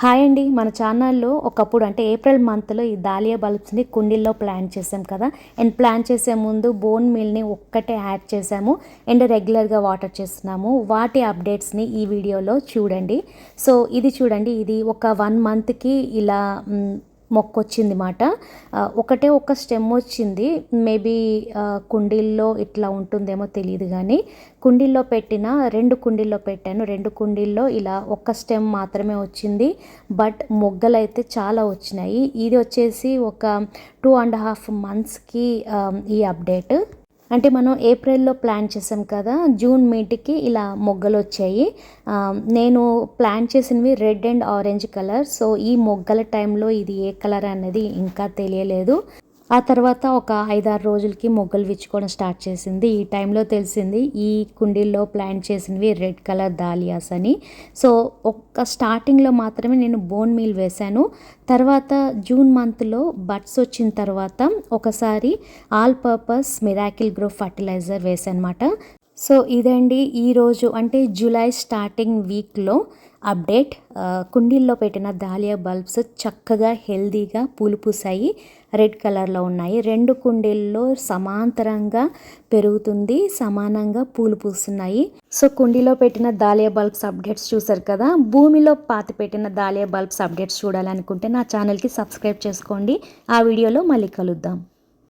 Hi అండి. మన ఛానల్లో ఒకప్పుడు అంటే ఏప్రిల్ మంత్లో ఈ దాలియా బల్బ్స్ని కుండీల్లో ప్లాన్ చేసాం కదా. అండ్ ప్లాన్ చేసే ముందు బోన్ మిల్ని ఒక్కటే యాడ్ చేసాము అండ్ రెగ్యులర్గా వాటర్ చేస్తున్నాము. వాటి అప్డేట్స్ని ఈ వీడియోలో చూడండి. సో ఇది చూడండి. ఇది ఒక వన్ మంత్కి ఇలా మొక్క వచ్చింది మాట ఒకటే ఒక స్టెమ్ వచ్చింది. మేబీ కుండీల్లో ఇట్లా ఉంటుందేమో తెలియదు కానీ కుండీల్లో పెట్టిన రెండు కుండీల్లో పెట్టాను. రెండు కుండీల్లో ఇలా ఒక్క స్టెమ్ మాత్రమే వచ్చింది. బట్ మొగ్గలు అయితే చాలా వచ్చినాయి. ఇది వచ్చేసి ఒక టూ అండ్ హాఫ్ మంత్స్కి ఈ అప్డేట్. అంటే మనం ఏప్రిల్లో ప్లాన్ చేసాం కదా జూన్ మీటికి ఇలా మొగ్గలు వచ్చాయి నేను ప్లాన్ చేసినవి red and orange colour. So ఈ మొగ్గల టైంలో ఇది ఏ కలర్ అనేది ఇంకా తెలియలేదు. ఆ తర్వాత ఒక ఐదారు రోజులకి మొగ్గలు విచ్చుకోవడం స్టార్ట్ చేసింది. ఈ టైంలో తెలిసింది ఈ కుండీల్లో ప్లాన్ చేసినవి రెడ్ కలర్ దాలియాస్ అని. సో ఒక్క స్టార్టింగ్లో మాత్రమే నేను బోన్ మీల్ వేశాను. తర్వాత జూన్ మంత్లో బడ్స్ వచ్చిన తర్వాత ఒకసారి all purpose miracle grow fertiliser వేసానమాట so ఇదండి ఈరోజు అంటే జూలై స్టార్టింగ్ వీక్లో అప్డేట్. కుండీల్లో పెట్టిన దాలియా బల్బ్స్ చక్కగా హెల్దీగా పూలు పూసాయి. రెడ్ కలర్లో ఉన్నాయి. రెండు కుండీల్లో సమాంతరంగా పెరుగుతుంది. సమానంగా పూలు పూస్తున్నాయి. సో కుండీలో పెట్టిన దాలియా బల్బ్స్ అప్డేట్స్ చూసారు కదా? భూమిలో పాతి పెట్టిన దాలియా బల్బ్స్ అప్డేట్స్ చూడాలనుకుంటే నా ఛానల్కి సబ్స్క్రైబ్ చేసుకోండి. ఆ వీడియోలో మళ్ళీ కలుద్దాం.